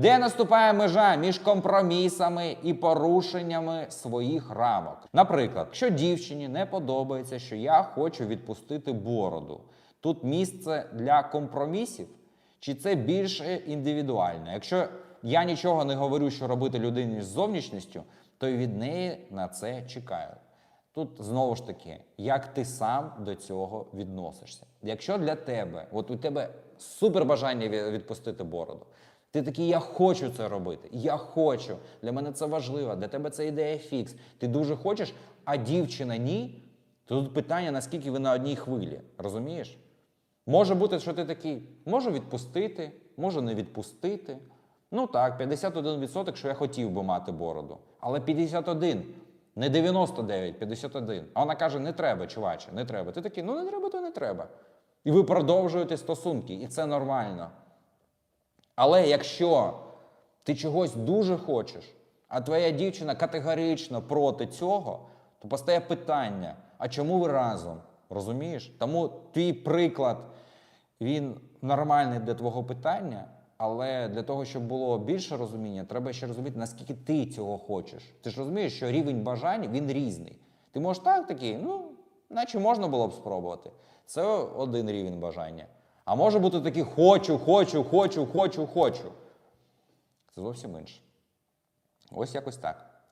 Де наступає межа між компромісами і порушеннями своїх рамок? Наприклад, якщо дівчині не подобається, що я хочу відпустити бороду, тут місце для компромісів, чи це більше індивідуально? Якщо я нічого не говорю, що робити людині з зовнішністю, то й від неї на це чекаю. Тут знову ж таки, як ти сам до цього відносишся. Якщо для тебе, от у тебе супер бажання відпустити бороду, ти такий, я хочу це робити, я хочу. Для мене це важливо, для тебе це ідея фікс. Ти дуже хочеш, а дівчина ні. То тут питання, наскільки ви на одній хвилі, розумієш? Може бути, що ти такий, можу відпустити, можу не відпустити. Ну так, 51%, що я хотів би мати бороду. Але 51, не 99, 51. А вона каже: не треба, чуваче, не треба. Ти такий, ну не треба, то не треба. І ви продовжуєте стосунки, і це нормально. Але якщо ти чогось дуже хочеш, а твоя дівчина категорично проти цього, то постає питання: а чому ви разом? Розумієш? Тому твій приклад він нормальний для твого питання, але для того, щоб було більше розуміння, треба ще розуміти, наскільки ти цього хочеш. Ти ж розумієш, що рівень бажань він різний. Ти можеш так такий, ну, наче можна було б спробувати. Це один рівень бажання. А може бути такий хочу, хочу, хочу, хочу, хочу. Це зовсім інше. Ось якось так.